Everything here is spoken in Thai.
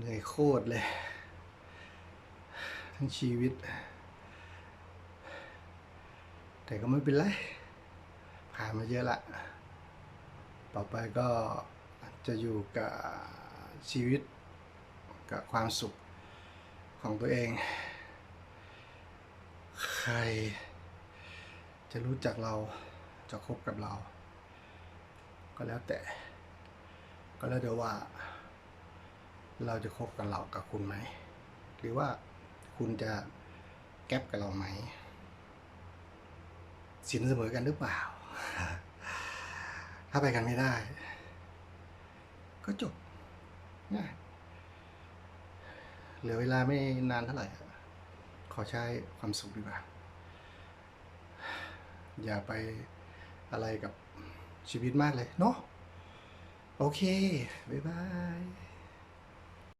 เหนื่อยโคตรเลย ทั้งชีวิต แต่ก็ไม่เป็นไร ผ่านมาเยอะละ ต่อไปก็จะอยู่กับชีวิตกับความสุขของตัวเอง ใครจะรู้จักเราจะคบกับเรา ก็แล้วแต่ ก็แล้วเดี๋ยวว่า เราจะคบกับเรากับคุณไหม หรือว่าคุณจะแก๊ปกับเราไหมสินเสมอกันหรือเปล่า ถ้าไปกันไม่ได้ ก็จบง่ายเหลือเวลาไม่นานเท่าไหร่ ขอใช้ความสุขดีกว่า อย่าไปอะไรกับชีวิตมากเลยเนาะโอเค บ๊ายบาย